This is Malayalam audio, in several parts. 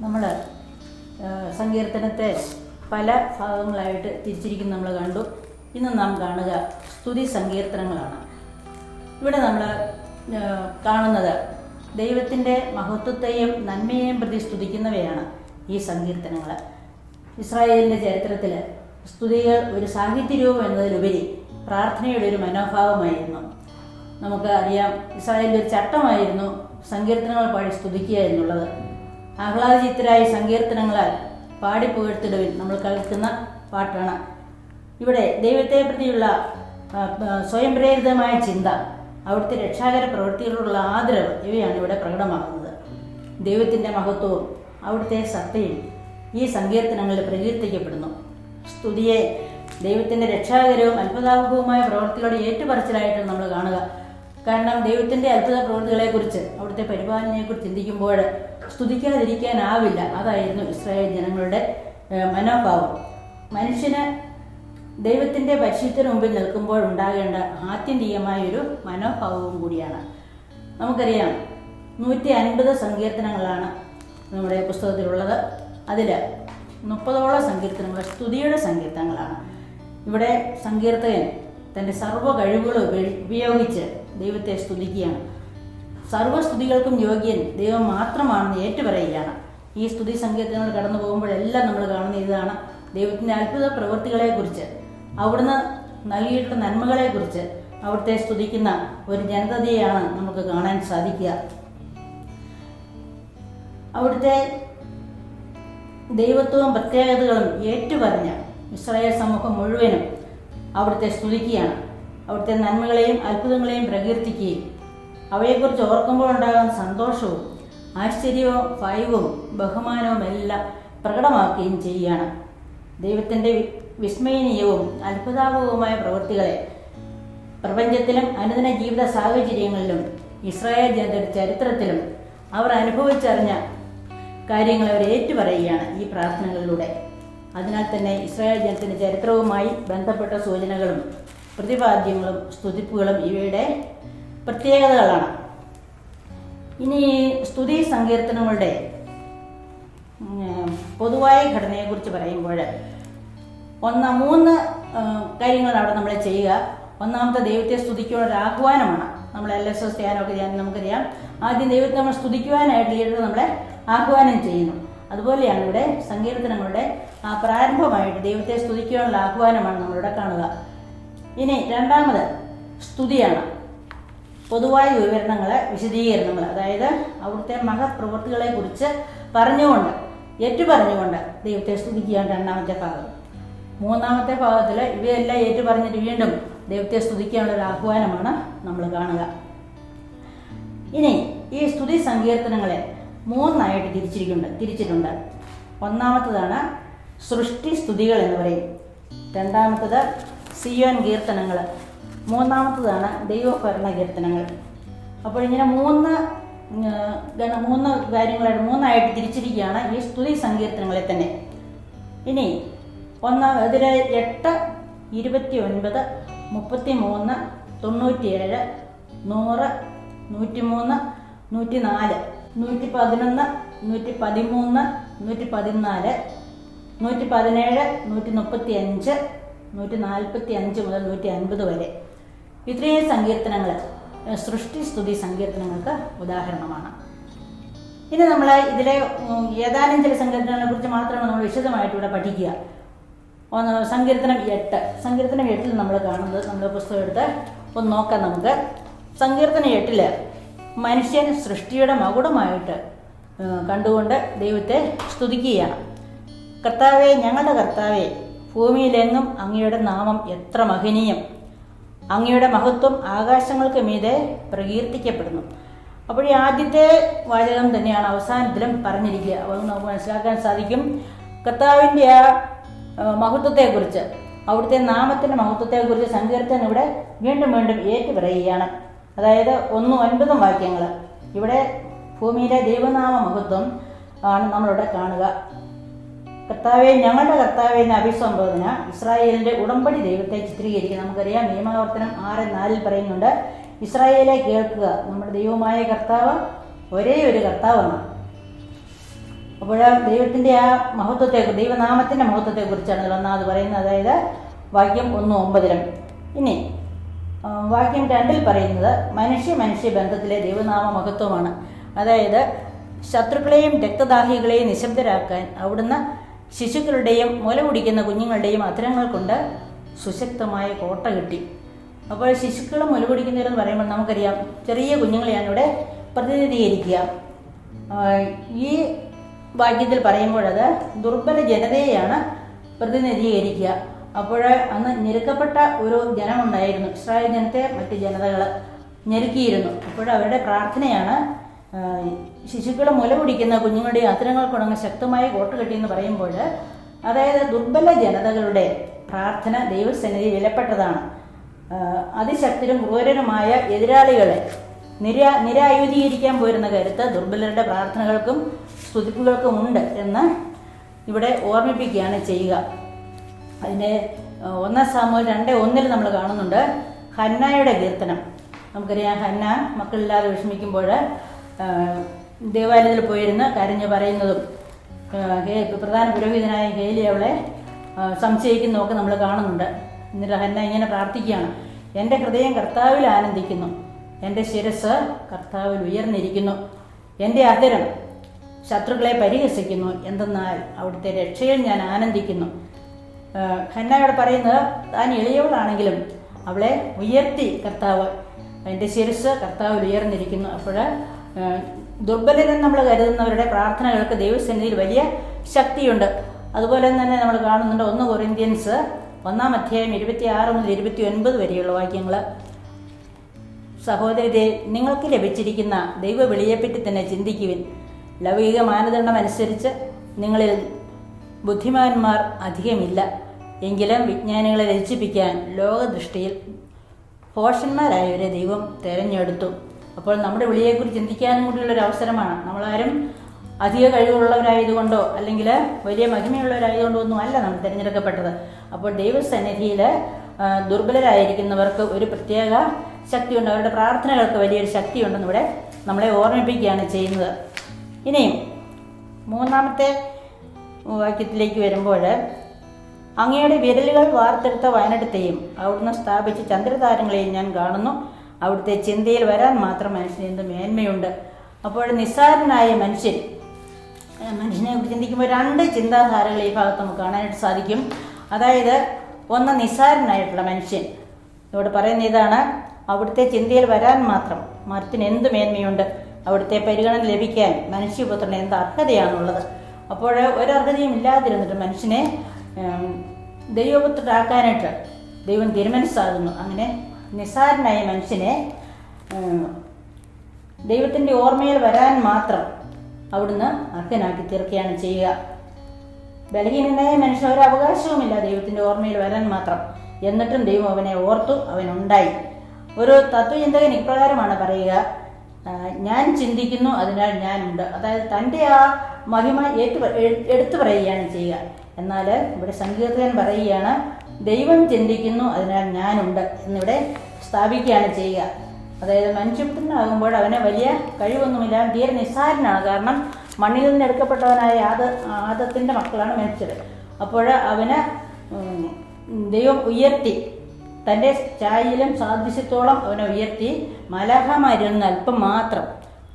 നമ്മൾ സങ്കീർത്തനത്തെ പല ഭാഗങ്ങളായിട്ട് തിരിച്ചിരിക്കുന്ന നമ്മൾ കണ്ടു. ഇന്ന് നാം കാണുക സ്തുതി സങ്കീർത്തനങ്ങളാണ്. ഇവിടെ നമ്മൾ കാണുന്നത് ദൈവത്തിന്റെ മഹത്വത്തെയും നന്മയെയും പ്രതി സ്തുതിക്കുന്നവയാണ് ഈ സങ്കീർത്തനങ്ങൾ ഇസ്രായേലിന്റെ ചരിത്രത്തിൽ സ്തുതികൾ ഒരു സാഹിത്യരൂപം എന്നതിലുപരി പ്രാർത്ഥനയുടെ ഒരു മനോഭാവമായിരുന്നു. നമുക്ക് അറിയാം ഇസ്രായേലിന്റെ ഒരു ചട്ടമായിരുന്നു സങ്കീർത്തനങ്ങൾ പാടി സ്തുതിക്കുക എന്നുള്ളത്. ആഹ്ലാദചിത്തരായ സങ്കീർത്തനങ്ങളാൽ പാടി പുകഴ്ത്തിടവിൽ നമ്മൾ കേൾക്കുന്ന പാട്ടാണ്. ഇവിടെ ദൈവത്തെ പ്രതിയുള്ള സ്വയം പ്രേരിതമായ ചിന്ത അവിടുത്തെ രക്ഷാകര പ്രവൃത്തികളോടുള്ള ആദരവ് ഇവയാണ് ഇവിടെ പ്രകടമാകുന്നത് ദൈവത്തിന്റെ മഹത്വവും അവിടുത്തെ സത്തയും ഈ സങ്കീർത്തനങ്ങളിൽ പ്രകീർത്തിക്കപ്പെടുന്നു. സ്തുതിയെ ദൈവത്തിന്റെ രക്ഷാകരവും അത്ഭുതാവഹവുമായ പ്രവൃത്തികളോട് ഏറ്റുപറച്ചിലായിട്ട് നമ്മൾ കാണുക. കാരണം ദൈവത്തിന്റെ അത്ഭുത പ്രവൃത്തികളെക്കുറിച്ച് അവിടുത്തെ പരിപാലനയെക്കുറിച്ച് ചിന്തിക്കുമ്പോൾ സ്തുതിക്കാതിരിക്കാനാവില്ല. അതായിരുന്നു ഇസ്രായേൽ ജനങ്ങളുടെ മനോഭാവം. മനുഷ്യന് ദൈവത്തിന്റെ പരിശുദ്ധത്തിന് മുമ്പിൽ നിൽക്കുമ്പോൾ ഉണ്ടാകേണ്ട ആത്യന്തികമായ ഒരു മനോഭാവവും കൂടിയാണ്. നമുക്കറിയാം നൂറ്റി അൻപത് സങ്കീർത്തനങ്ങളാണ് നമ്മുടെ പുസ്തകത്തിലുള്ളത്. അതിൽ മുപ്പതോളം സങ്കീർത്തനങ്ങൾ സ്തുതിയുടെ സങ്കീർത്തനങ്ങളാണ്. ഇവിടെ സങ്കീർത്തകൻ തന്റെ സർവ കഴിവുകളും ഉപ- ഉപയോഗിച്ച് ദൈവത്തെ സ്തുതിക്കുകയാണ്. സർവസ്തുതികൾക്കും യോഗ്യൻ ദൈവം മാത്രമാണെന്ന് ഏറ്റുപറയുകയാണ്. ഈ സ്തുതി സങ്കീർത്തനങ്ങൾ കടന്നു പോകുമ്പോഴെല്ലാം നമ്മൾ കാണുന്ന ഇതാണ് ദൈവത്തിന്റെ അത്ഭുത പ്രവൃത്തികളെക്കുറിച്ച്. അവിടുന്ന് നൽകിയിട്ടുള്ള നന്മകളെക്കുറിച്ച് അവിടുത്തെ സ്തുതിക്കുന്ന ഒരു ജനതയെയാണ് നമുക്ക് കാണാൻ സാധിക്കുക. അവിടുത്തെ ദൈവത്വവും പ്രത്യേകതകളും ഏറ്റുപറഞ്ഞ ഇസ്രായേൽ സമൂഹം മുഴുവനും അവിടുത്തെ സ്തുതിക്കുകയാണ്. അവിടുത്തെ നന്മകളെയും അത്ഭുതങ്ങളെയും പ്രകീർത്തിക്കുകയും അവയെക്കുറിച്ച് ഓർക്കുമ്പോൾ ഉണ്ടാകുന്ന സന്തോഷവും ആശ്ചര്യവും ഭയവും ബഹുമാനവും എല്ലാം പ്രകടമാക്കുകയും ചെയ്യുകയാണ്. ദൈവത്തിന്റെ വിസ്മയനീയവും അത്ഭുതാപകവുമായ പ്രവൃത്തികളെ പ്രപഞ്ചത്തിലും അനുദിന ജീവിത സാഹചര്യങ്ങളിലും ഇസ്രായേൽ ജനതയുടെ ചരിത്രത്തിലും അവർ അനുഭവിച്ചറിഞ്ഞ കാര്യങ്ങൾ അവർ ഏറ്റുപറയുകയാണ് ഈ പ്രാർത്ഥനകളിലൂടെ. അതിനാൽ തന്നെ ഇസ്രായേൽ ജനത്തിന്റെ ചരിത്രവുമായി ബന്ധപ്പെട്ട സൂചനകളും പ്രതിപാദ്യങ്ങളും സ്തുതിപ്പുകളും ഇവയുടെ പ്രത്യേകതകളാണ്. ഇനി സ്തുതി സങ്കീർത്തനങ്ങളുടെ പൊതുവായ ഘടനയെക്കുറിച്ച് പറയുമ്പോൾ ഒന്ന് മൂന്ന് കാര്യങ്ങളാണ് അവിടെ നമ്മൾ ചെയ്യുക. ഒന്നാമത്തെ ദൈവത്തെ സ്തുതിക്കുവാൻ ഒരു ആഹ്വാനമാണ്. നമ്മൾ എൽ എസ് എസ് ധ്യാനമൊക്കെ ധ്യാനം നമുക്കറിയാം. ആദ്യം ദൈവത്തെ നമ്മൾ സ്തുതിക്കുവാനായിട്ട് ലീഡർ നമ്മളെ ആഹ്വാനം ചെയ്യുന്നു. അതുപോലെയാണ് ഇവിടെ സങ്കീർത്തനങ്ങളുടെ ആ പ്രാരംഭമായിട്ട് ദൈവത്തെ സ്തുതിക്കുവാനുള്ള ആഹ്വാനമാണ് നമ്മളിവിടെ കാണുക. ഇനി രണ്ടാമത് സ്തുതിയാണ്. പൊതുവായ വിവരണങ്ങളെ വിശദീകരണങ്ങൾ. അതായത് അവിടുത്തെ മഹപ്രവൃത്തികളെ കുറിച്ച് പറഞ്ഞുകൊണ്ട് ഏറ്റുപറഞ്ഞുകൊണ്ട് ദൈവത്തെ സ്തുതിക്കുകയാണ് രണ്ടാമത്തെ ഭാഗം. മൂന്നാമത്തെ ഭാഗത്തിൽ ഇവയെല്ലാം ഏറ്റുപറഞ്ഞിട്ട് വീണ്ടും ദൈവത്തെ സ്തുതിക്കാനുള്ള ഒരു ആഹ്വാനമാണ് നമ്മൾ കാണുക. ഇനി ഈ സ്തുതി സങ്കീർത്തനങ്ങളെ മൂന്നായിട്ട് തിരിച്ചിരിക്കുന്നുണ്ട് തിരിച്ചിട്ടുണ്ട്. ഒന്നാമത്തതാണ് സൃഷ്ടി സ്തുതികൾ എന്ന് പറയും. രണ്ടാമത്തത് സിയോൻ കീർത്തനങ്ങൾ. മൂന്നാമത്തതാണ് ദൈവഭരണ കീർത്തനങ്ങൾ. അപ്പോൾ ഇങ്ങനെ മൂന്ന് മൂന്ന് കാര്യങ്ങളായിട്ട് മൂന്നായിട്ട് തിരിച്ചിരിക്കുകയാണ് ഈ സ്തുതി സങ്കീർത്തനങ്ങളെ തന്നെ. ഇനി ഒന്നാം ഇതിൽ എട്ട് ഇരുപത്തി ഒൻപത് മുപ്പത്തി മൂന്ന് തൊണ്ണൂറ്റിയേഴ് നൂറ് നൂറ്റിമൂന്ന് നൂറ്റി നാല് നൂറ്റി പതിനൊന്ന് നൂറ്റി പതിമൂന്ന് നൂറ്റി പതിനാല് നൂറ്റി പതിനേഴ് നൂറ്റി മുപ്പത്തി അഞ്ച് നൂറ്റി നാൽപ്പത്തി അഞ്ച് മുതൽ നൂറ്റി അൻപത് വരെ. ഇത്രയും സങ്കീർത്തനങ്ങൾ സൃഷ്ടി സ്തുതി സങ്കീർത്തനങ്ങൾക്ക് ഉദാഹരണമാണ്. ഇനി നമ്മൾ ഇതിലെ ഏതാനും ചില സങ്കീർത്തനങ്ങളെ കുറിച്ച് മാത്രമാണ് നമ്മൾ വിശദമായിട്ട് ഇവിടെ പഠിക്കുക. ഒന്ന് സങ്കീർത്തനം എട്ട്. സങ്കീർത്തനം എട്ടിൽ നമ്മൾ കാണുന്നത് നമ്മൾ പുസ്തകം എടുത്ത് ഒന്ന് നോക്കാം നമുക്ക്. സങ്കീർത്തനം എട്ടിൽ മനുഷ്യൻ സൃഷ്ടിയുടെ മകുടമായിട്ട് കണ്ടുകൊണ്ട് ദൈവത്തെ സ്തുതിക്കുകയാണ്. കർത്താവെ ഞങ്ങളുടെ കർത്താവെ ഭൂമിയിലെങ്ങും അങ്ങയുടെ നാമം എത്ര മഹനീയം. അങ്ങയുടെ മഹത്വം ആകാശങ്ങൾക്ക് മീതെ പ്രകീർത്തിക്കപ്പെടുന്നു. അപ്പോൾ ആദ്യത്തെ വാചകം തന്നെയാണ് അവസാനത്തിലും പറഞ്ഞിരിക്കുക. അപ്പോൾ നമുക്ക് മനസ്സിലാക്കാൻ സാധിക്കും. കർത്താവിന്റെ ആ മഹത്വത്തെക്കുറിച്ച് അവിടുത്തെ നാമത്തിന്റെ മഹത്വത്തെക്കുറിച്ച് സങ്കീർത്തൻ ഇവിടെ വീണ്ടും വീണ്ടും ഏറ്റു പറയുകയാണ് അതായത് ഒന്നും ഒൻപതും വാക്യങ്ങൾ. ഇവിടെ ഭൂമിയിലെ ദൈവനാമ മഹത്വം ആണ് നമ്മളിവിടെ കാണുക. കർത്താവെ ഞങ്ങളുടെ കർത്താവെ എന്ന അഭിസംബോധന ഇസ്രായേലിന്റെ ഉടമ്പടി ദൈവത്തെ ചിത്രീകരിക്കുക. നമുക്കറിയാം നിയമാവർത്തനം ആറ് നാലിൽ പറയുന്നുണ്ട് ഇസ്രായേലെ കേൾക്കുക നമ്മുടെ ദൈവമായ കർത്താവ് ഒരേ ഒരു കർത്താവാണ്. അപ്പോൾ ദൈവത്തിന്റെ ആ മഹത്വത്തെ ദൈവനാമത്തിന്റെ മഹത്വത്തെക്കുറിച്ചാണ് ഒന്നാമത് പറയുന്നത്. അതായത് വാക്യം ഒന്ന് ഒമ്പതിലും. ഇനി വാക്യം രണ്ടിൽ പറയുന്നത് മനുഷ്യ മനുഷ്യ ബന്ധത്തിലെ ദൈവനാമ മഹത്വമാണ് അതായത് ശത്രുക്കളെയും രക്തദാഹികളെയും നിശബ്ദരാക്കാൻ അവിടുന്ന് ശിശുക്കളുടെയും മുല കുടിക്കുന്ന കുഞ്ഞുങ്ങളുടെയും അധരങ്ങൾ കൊണ്ട് സുശക്തമായ കോട്ട കിട്ടി. അപ്പോൾ ശിശുക്കൾ മുല കുടിക്കുന്നവരെന്ന് പറയുമ്പോൾ നമുക്കറിയാം ചെറിയ കുഞ്ഞുങ്ങളെയാണ് ഇവിടെ പ്രതിനിധീകരിക്കുക. ഈ വാക്യത്തിൽ പറയുമ്പോഴത് ദുർബല ജനതയെയാണ് പ്രതിനിധീകരിക്കുക. അപ്പോൾ അന്ന് ഞെരുക്കപ്പെട്ട ഒരു ജനമുണ്ടായിരുന്നു. ഇസ്രായേൽ ജനത്തെ മറ്റ് ജനതകൾ ഞെരുക്കിയിരുന്നു. അപ്പോൾ അവരുടെ പ്രാർത്ഥനയാണ് ശിശുക്കൾ മുല കുടിക്കുന്ന കുഞ്ഞുങ്ങളുടെ അത്തരങ്ങൾക്കുണങ്ങ് ശക്തമായി കോട്ട് കോട്ട് കെട്ടിയെന്ന് പറയുമ്പോൾ അതായത് ദുർബല ജനതകളുടെ പ്രാർത്ഥന ദൈവസന്നിധി വിലപ്പെട്ടതാണ്. അതിശക്തരും ക്രൂരരുമായ എതിരാളികളെ നിരാ നിരായുധീകരിക്കാൻ പോരുന്ന കരുത്ത് ദുർബലരുടെ പ്രാർത്ഥനകൾക്കും സ്തുതിപ്പുകൾക്കും ഉണ്ട് എന്ന് ഇവിടെ ഓർമ്മിപ്പിക്കുകയാണ് ചെയ്യുക. അതിന്റെ ഒന്നാം സാമൂഹ്യ രണ്ട് ഒന്നിൽ നമ്മൾ കാണുന്നുണ്ട്. ഹന്നായുടെ കീർത്തനം. നമുക്കറിയാം ഹന്ന മക്കളില്ലാതെ വിഷമിക്കുമ്പോൾ ദേവാലയത്തിൽ പോയിരുന്ന് കരഞ്ഞു പറയുന്നതും പ്രധാന പുരോഹിതനായ ഹേലി അവളെ സംശയിക്കുന്നതൊക്കെ നമ്മൾ കാണുന്നുണ്ട്. എന്നിട്ട് ഹന്ന ഇങ്ങനെ പ്രാർത്ഥിക്കുകയാണ്. എന്റെ ഹൃദയം കർത്താവിൽ ആനന്ദിക്കുന്നു. എന്റെ ശിരസ് കർത്താവിൽ ഉയർന്നിരിക്കുന്നു. എന്റെ അതിരം ശത്രുക്കളെ പരിഹസിക്കുന്നു. എന്തെന്നാൽ അവിടുത്തെ രക്ഷയിൽ ഞാൻ ആനന്ദിക്കുന്നു. ഹന്നയോട് പറയുന്നത് താൻ എളിയവളാണെങ്കിലും അവളെ ഉയർത്തി കർത്താവ് എന്റെ ശിരസ് കർത്താവിൽ ഉയർന്നിരിക്കുന്നു. അപ്പോൾ ദുർബലരെന്ന് നമ്മൾ കരുതുന്നവരുടെ പ്രാർത്ഥനകൾക്ക് ദൈവസന്നിധിയിൽ വലിയ ശക്തിയുണ്ട്. അതുപോലെ തന്നെ നമ്മൾ കാണുന്നുണ്ട് ഒന്ന് കൊറിന്ത്യൻസ് ഒന്നാം അധ്യായം ഇരുപത്തി ആറ് മുതൽ ഇരുപത്തി ഒൻപത് വരെയുള്ള വാക്യങ്ങൾ. സഹോദരരെ നിങ്ങൾക്ക് ലഭിച്ചിരിക്കുന്ന ദൈവ വിളിയെപ്പറ്റി തന്നെ ചിന്തിക്കുവിൻ. ലൗകിക മാനദണ്ഡം അനുസരിച്ച് നിങ്ങളിൽ ബുദ്ധിമാന്മാർ അധികമില്ല. എങ്കിലും വിജ്ഞാനികളെ രചിപ്പിക്കാൻ ലോകദൃഷ്ടിയിൽ ഭോഷന്മാരായവരെ ദൈവം തിരഞ്ഞെടുത്തു. അപ്പോൾ നമ്മുടെ വിളിയെക്കുറിച്ച് ചിന്തിക്കാനും കൂടിയുള്ളൊരു അവസരമാണ്. നമ്മളാരും അധിക കഴിവുള്ളവരായതുകൊണ്ടോ അല്ലെങ്കിൽ വലിയ മഹിമയുള്ളവരായതുകൊണ്ടോ ഒന്നും അല്ല നമ്മൾ തിരഞ്ഞെടുക്കപ്പെട്ടത്. അപ്പോൾ ദൈവസന്നിധിയിൽ ദുർബലരായിരിക്കുന്നവർക്ക് ഒരു പ്രത്യേക ശക്തിയുണ്ട്. അവരുടെ പ്രാർത്ഥനകൾക്ക് വലിയൊരു ശക്തിയുണ്ടെന്ന് ഇവിടെ നമ്മളെ ഓർമ്മിപ്പിക്കുകയാണ് ചെയ്യുന്നത്. ഇനിയും മൂന്നാമത്തെ വാക്യത്തിലേക്ക് വരുമ്പോൾ അങ്ങയുടെ വിരലുകൾ വാർത്തെടുത്ത വയനെടുത്തെയും അവിടുന്ന് സ്ഥാപിച്ച ചന്ദ്രതാരങ്ങളെയും ഞാൻ കാണുന്നു. അവിടുത്തെ ചിന്തയിൽ വരാൻ മാത്രം മനുഷ്യന് എന്ത് മേന്മയുണ്ട്? അപ്പോൾ നിസ്സാരനായ മനുഷ്യൻ മനുഷ്യനെ ചിന്തിക്കുമ്പോൾ രണ്ട് ചിന്താധാരകൾ ഈ ഭാഗത്ത് നമുക്ക് കാണാനായിട്ട് സാധിക്കും. അതായത് ഒന്ന് നിസ്സാരനായിട്ടുള്ള മനുഷ്യൻ. ഇവിടെ പറയുന്ന ഇതാണ് അവിടുത്തെ ചിന്തയിൽ വരാൻ മാത്രം മരത്തിന് എന്ത് മേന്മയുണ്ട്? അവിടുത്തെ പരിഗണന ലഭിക്കാൻ മനുഷ്യപുത്രന് എന്ത് അർഹതയാണുള്ളത്? അപ്പോൾ ഒരർഹതയും ഇല്ലാതിരുന്നിട്ട് മനുഷ്യനെ ഏം, ദൈവപുത്രരാക്കാനായിട്ട് ദൈവം തീരുമാനിച്ചാകുന്നു അങ്ങനെ നിസ്സാരനായ മനുഷ്യനെ ദൈവത്തിന്റെ ഓർമ്മയിൽ വരാൻ മാത്രം അവിടുന്ന് അർഹനാക്കി തീർക്കുകയാണ് ചെയ്യുക. ബലഹീനനായ മനുഷ്യൻ ഒരു അവകാശവുമില്ല ദൈവത്തിന്റെ ഓർമ്മയിൽ വരാൻ മാത്രം. എന്നിട്ടും ദൈവം അവനെ ഓർത്തു അവനുണ്ടായി. ഒരു തത്വചിന്തകൻ ഇപ്രകാരമാണ് പറയുക ഞാൻ ചിന്തിക്കുന്നു അതിനാൽ ഞാനുണ്ട്. അതായത് തന്റെ ആ മഹിമ ഏറ്റു എടുത്തു പറയുകയാണ് ചെയ്യുക. എന്നാൽ ഇവിടെ സങ്കീർത്തകൻ പറയുകയാണ് ദൈവം ചിന്തിക്കുന്നു അതിനാൽ ഞാനുണ്ട് എന്നിവിടെ സ്ഥാപിക്കുകയാണ് ചെയ്യുക. അതായത് മനുഷ്യപുത്രനാകുമ്പോൾ അവന് വലിയ കഴിവൊന്നുമില്ല തീരെ നിസ്സാരനാണ് കാരണം മണ്ണിൽ നിന്ന് എടുക്കപ്പെട്ടവനായ ആദ ആദത്തിന്റെ മക്കളാണ് മരിച്ചത്. അപ്പോൾ അവന് ദൈവം ഉയർത്തി തന്റെ ചായയിലും സാദൃശ്യത്തോളം അവനെ ഉയർത്തി മലഹമായിരുന്ന അല്പം മാത്രം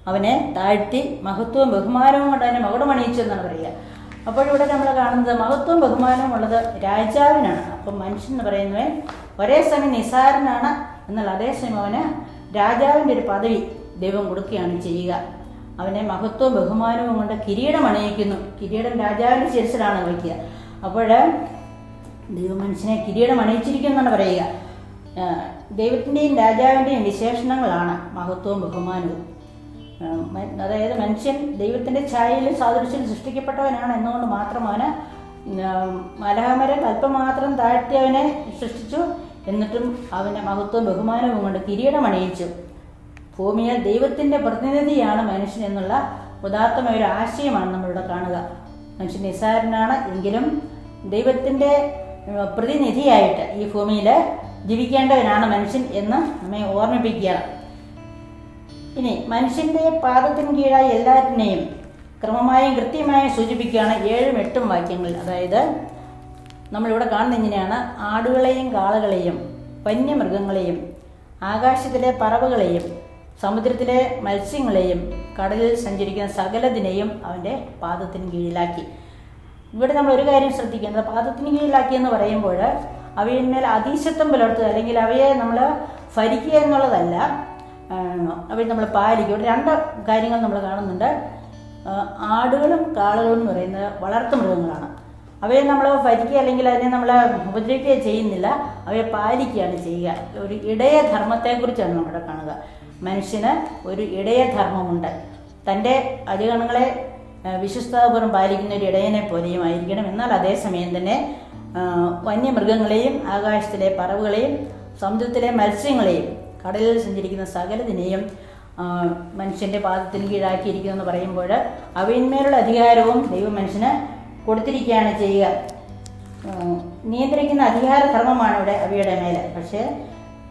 അവനെ താഴ്ത്തി മഹത്വവും ബഹുമാനവും കൊണ്ട് അവനെ മകുടമണിയിച്ചു എന്നാണ് പറയുക. അപ്പോൾ ഇവിടെ നമ്മൾ കാണുന്നത് മഹത്വം ബഹുമാനവും ഉള്ളത് രാജാവിനാണ്. അപ്പം മനുഷ്യൻ എന്ന് പറയുന്നവൻ ഒരേ സമയം നിസാരനാണ് എന്നുള്ള അതേസമയം അവന് രാജാവിന്റെ ഒരു പദവി ദൈവം കൊടുക്കുകയാണ് ചെയ്യുക. അവനെ മഹത്വവും ബഹുമാനവും കൊണ്ട് കിരീടം അണിയിക്കുന്നു. കിരീടം രാജാവിന്റെ ശിരസിലാണ് വയ്ക്കുക. അപ്പോൾ ദൈവം മനുഷ്യനെ കിരീടം അണിയിച്ചിരിക്കുമെന്നാണ് പറയുക. ദൈവത്തിന്റെയും രാജാവിന്റെയും വിശേഷണങ്ങളാണ് മഹത്വവും ബഹുമാനവും. അതായത് മനുഷ്യൻ ദൈവത്തിന്റെ ഛായയിലും സാദൃശ്യം സൃഷ്ടിക്കപ്പെട്ടവനാണ് എന്നുകൊണ്ട് മാത്രം അവന് മലഹമരൻ അല്പം മാത്രം താഴ്ത്തി അവനെ സൃഷ്ടിച്ചു എന്നിട്ടും അവനെ മഹത്വവും ബഹുമാനവും കൊണ്ട് കിരീടം അണിയിച്ചു ഭൂമിയിൽ ദൈവത്തിന്റെ പ്രതിനിധിയാണ് മനുഷ്യൻ എന്നുള്ള ഉദാത്തമായ ഒരു ആശയമാണ് നമ്മളിവിടെ കാണുക. മനുഷ്യൻ നിസ്സാരനാണ് എങ്കിലും ദൈവത്തിന്റെ പ്രതിനിധിയായിട്ട് ഈ ഭൂമിയിൽ ജീവിക്കേണ്ടവനാണ് മനുഷ്യൻ എന്ന് നമ്മെ ഓർമ്മിപ്പിക്കുകയാണ് ഇനി മനുഷ്യന്റെ പാദത്തിന് കീഴായി എല്ലാറ്റിനെയും ക്രമമായും കൃത്യമായും സൂചിപ്പിക്കുകയാണ് ഏഴും എട്ടും വാക്യങ്ങൾ. അതായത് നമ്മളിവിടെ കാണുന്ന ഇങ്ങനെയാണ്. ആടുകളെയും കാളകളെയും വന്യമൃഗങ്ങളെയും ആകാശത്തിലെ പറവകളെയും സമുദ്രത്തിലെ മത്സ്യങ്ങളെയും കടലിൽ സഞ്ചരിക്കുന്ന സകലതിനെയും അവന്റെ പാദത്തിന് കീഴിലാക്കി. ഇവിടെ നമ്മൾ ഒരു കാര്യം ശ്രദ്ധിക്കേണ്ടത്. പാദത്തിന് കീഴിലാക്കി എന്ന് പറയുമ്പോൾ അവയിന്മേൽ അതീശത്വം പുലർത്തുക അല്ലെങ്കിൽ അവയെ നമ്മൾ ഭരിക്കുക എന്നുള്ളതല്ല അവയെ നമ്മൾ പാലിക്കും. ഇവിടെ രണ്ട് കാര്യങ്ങൾ നമ്മൾ കാണുന്നുണ്ട്. ആടുകളും കാളുകളും എന്ന് പറയുന്നത് വളർത്തു മൃഗങ്ങളാണ്. അവയെ നമ്മൾ ഭരിക്കുക അല്ലെങ്കിൽ അതിനെ നമ്മൾ ഉപദ്രവിക്കുക ചെയ്യുന്നില്ല. അവയെ പാലിക്കുകയാണ് ചെയ്യുക. ഒരു ഇടയ ധർമ്മത്തെക്കുറിച്ചാണ് നമ്മുടെ കാണുക. മനുഷ്യന് ഒരു ഇടയ ധർമ്മമുണ്ട് തന്റെ അരികണങ്ങളെ വിശ്വസ്തപൂർവം പാലിക്കുന്ന ഒരു ഇടയനെ പോലെയും ആയിരിക്കണം. എന്നാൽ അതേസമയം തന്നെ വന്യമൃഗങ്ങളെയും ആകാശത്തിലെ പറവുകളെയും സമുദ്രത്തിലെ മത്സ്യങ്ങളെയും കടലിൽ സഞ്ചരിക്കുന്ന സകലതിനെയും മനുഷ്യന്റെ പാദത്തിന് കീഴാക്കിയിരിക്കുന്നു എന്ന് പറയുമ്പോൾ അവയിന്മേലുള്ള അധികാരവും ദൈവം മനുഷ്യന് കൊടുത്തിരിക്കുകയാണ് ചെയ്യുക. നിയന്ത്രിക്കുന്ന അധികാരധർമ്മമാണ് ഇവിടെ അവയുടെ മേലെ പക്ഷേ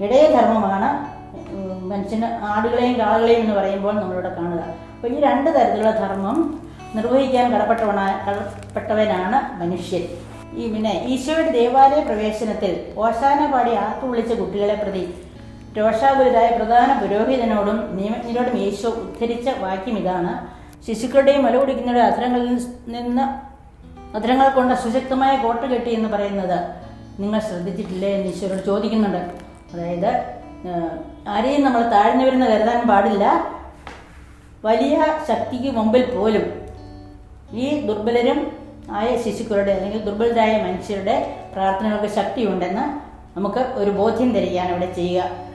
ഇടയധർമ്മമാണ് മനുഷ്യന് ആടുകളെയും കാളുകളെയും എന്ന് പറയുമ്പോൾ നമ്മളിവിടെ കാണുക. അപ്പോൾ ഈ രണ്ട് തരത്തിലുള്ള ധർമ്മം നിർവഹിക്കാൻ കടപ്പെട്ടവണ കടപ്പെട്ടവനാണ് മനുഷ്യൻ. ഈ പിന്നെ ഈശോയുടെ ദേവാലയ പ്രവേശനത്തിൽ ഓശാന പാടി ആത്തുവിളിച്ച കുട്ടികളെ പ്രതി രോഷാകുലരായ പ്രധാന പുരോഹിതനോടും നിയമജ്ഞരോടും യേശു ഉദ്ധരിച്ച വാക്യം ഇതാണ്. ശിശുക്കളുടെയും മലകുടിക്കുന്നവരുടെ അധരങ്ങളിൽ നിന്ന് അധരങ്ങൾ കൊണ്ട് സുശക്തമായ കോട്ട കെട്ടി എന്ന് പറയുന്നത് നിങ്ങൾ ശ്രദ്ധിച്ചിട്ടില്ലേ എന്ന് ഈശ്വരോട് ചോദിക്കുന്നുണ്ട്. അതായത് ആരെയും നമ്മൾ താഴ്ന്നവരെന്ന് കരുതാൻ പാടില്ല. വലിയ ശക്തിക്ക് മുമ്പിൽ പോലും ഈ ദുർബലരും ആയ ശിശുക്കളുടെ അല്ലെങ്കിൽ ദുർബലരായ മനുഷ്യരുടെ പ്രാർത്ഥനകൾക്ക് ശക്തിയുണ്ടെന്ന് നമുക്ക് ഒരു ബോധ്യം തരികയാണ് ഇവിടെ ചെയ്യുക.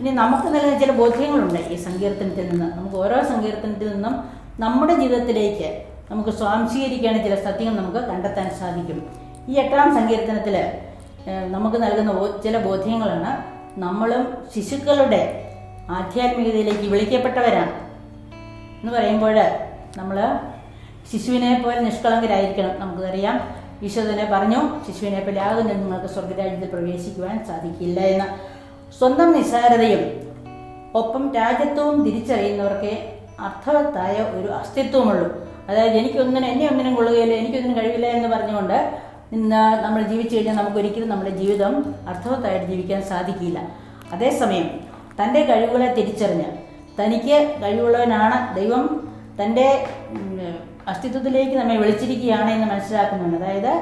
ഇനി നമുക്ക് നൽകുന്ന ചില ബോധ്യങ്ങളുണ്ട് ഈ സങ്കീർത്തനത്തിൽ നിന്ന്. നമുക്ക് ഓരോ സങ്കീർത്തനത്തിൽ നിന്നും നമ്മുടെ ജീവിതത്തിലേക്ക് നമുക്ക് സ്വാംശീകരിക്കാൻ ചില സത്യങ്ങൾ നമുക്ക് കണ്ടെത്താൻ സാധിക്കും. ഈ എട്ടാം സങ്കീർത്തനത്തിൽ നമുക്ക് നൽകുന്ന ചില ബോധ്യങ്ങളാണ് നമ്മളും ശിശുക്കളുടെ ആധ്യാത്മികതയിലേക്ക് വിളിക്കപ്പെട്ടവരാണ്. എന്ന് പറയുമ്പോൾ നമ്മൾ ശിശുവിനെ പോലെ നിഷ്കളങ്കരായിരിക്കണം. നമുക്കറിയാം ഈശോ തന്നെ പറഞ്ഞു ശിശുവിനെ പോലെ ആകുന്ന നിങ്ങൾക്ക് സ്വർഗരാജ്യത്തിൽ പ്രവേശിക്കുവാൻ സാധിക്കില്ല എന്ന്. സ്വന്തം നിസ്സാരതയും ഒപ്പം രാജ്യത്വവും തിരിച്ചറിയുന്നവർക്ക് അർത്ഥവത്തായ ഒരു അസ്തിത്വമുള്ളൂ അതായത് എനിക്കൊന്നിനും എന്നെ ഒന്നിനും കൊള്ളുകയില്ല എനിക്കൊന്നിനും കഴിവില്ല എന്ന് പറഞ്ഞുകൊണ്ട് ഇന്ന് നമ്മൾ ജീവിച്ചു കഴിഞ്ഞാൽ നമുക്ക് ഒരിക്കലും നമ്മുടെ ജീവിതം അർത്ഥവത്തായിട്ട് ജീവിക്കാൻ സാധിക്കില്ല. അതേസമയം തന്റെ കഴിവുകളെ തിരിച്ചറിഞ്ഞ് തനിക്ക് കഴിവുള്ളവനാണ് ദൈവം തന്റെ അസ്തിത്വത്തിലേക്ക് നമ്മെ വിളിച്ചിരിക്കുകയാണ് എന്ന് മനസ്സിലാക്കുന്നുണ്ട് അതായത്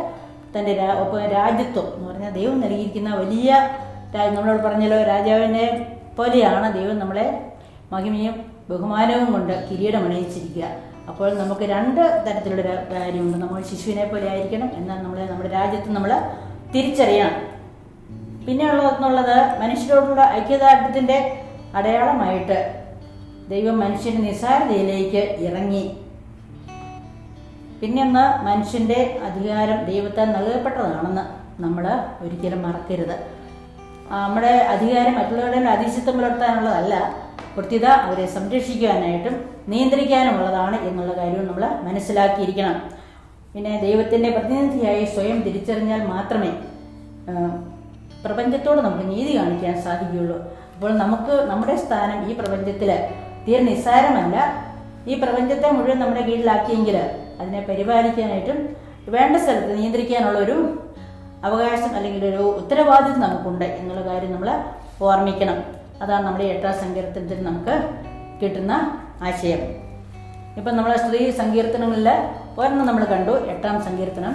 തന്റെ ഒപ്പം രാജ്യത്വം എന്ന് പറഞ്ഞാൽ ദൈവം നൽകിയിരിക്കുന്ന വലിയ നമ്മളോട് പറഞ്ഞല്ലോ രാജാവിനെ പോലെയാണ് ദൈവം നമ്മളെ മഹിമയും ബഹുമാനവും കൊണ്ട് കിരീടം അണിയിച്ചിരിക്കുക. അപ്പോൾ നമുക്ക് രണ്ട് തരത്തിലുള്ള കാര്യമുണ്ട്. നമ്മൾ ശിശുവിനെ പോലെ ആയിരിക്കണം എന്നാൽ നമ്മളെ നമ്മുടെ രാജ്യത്ത് നമ്മൾ തിരിച്ചറിയണം. പിന്നെ ഉള്ളതെന്നുള്ളത് മനുഷ്യരോടുള്ള ഐക്യദാർഢ്യത്തിന്റെ അടയാളമായിട്ട് ദൈവം മനുഷ്യന്റെ നിസ്സാരതയിലേക്ക് ഇറങ്ങി. പിന്നെയൊന്ന് മനുഷ്യന്റെ അധികാരം ദൈവത്താൽ നൽകപ്പെട്ടതാണെന്ന് നമ്മൾ ഒരിക്കലും മറക്കരുത്. നമ്മുടെ അധികാരം മറ്റുള്ളവരുടെ മേൽ അധീശത്വം പുലർത്താനുള്ളതല്ല. കൃത്യത അവരെ സംരക്ഷിക്കാനായിട്ടും നിയന്ത്രിക്കാനുമുള്ളതാണ് എന്നുള്ള കാര്യവും നമ്മൾ മനസ്സിലാക്കിയിരിക്കണം. പിന്നെ ദൈവത്തിന്റെ പ്രതിനിധിയായി സ്വയം തിരിച്ചറിഞ്ഞാൽ മാത്രമേ പ്രപഞ്ചത്തോട് നമുക്ക് നീതി കാണിക്കാൻ സാധിക്കുകയുള്ളൂ. അപ്പോൾ നമുക്ക് നമ്മുടെ സ്ഥാനം ഈ പ്രപഞ്ചത്തിൽ തീരെ നിസ്സാരമല്ല. ഈ പ്രപഞ്ചത്തെ മുഴുവൻ നമ്മുടെ കീഴിലാക്കിയെങ്കിൽ അതിനെ പരിപാലിക്കാനായിട്ടും വേണ്ട സ്ഥലത്ത് നിയന്ത്രിക്കാനുള്ള ഒരു അവകാശം അല്ലെങ്കിൽ ഒരു ഉത്തരവാദിത്വം നമുക്കുണ്ട് എന്നുള്ള കാര്യം നമ്മൾ ഓർമ്മിക്കണം. അതാണ് നമ്മുടെ എട്ടാം സങ്കീർത്തനത്തിൽ നമുക്ക് കിട്ടുന്ന ആശയം. ഇപ്പം നമ്മൾ സ്ത്രീ സങ്കീർത്തനങ്ങളിൽ ഒരെണ്ണം നമ്മൾ കണ്ടു. എട്ടാം സങ്കീർത്തനം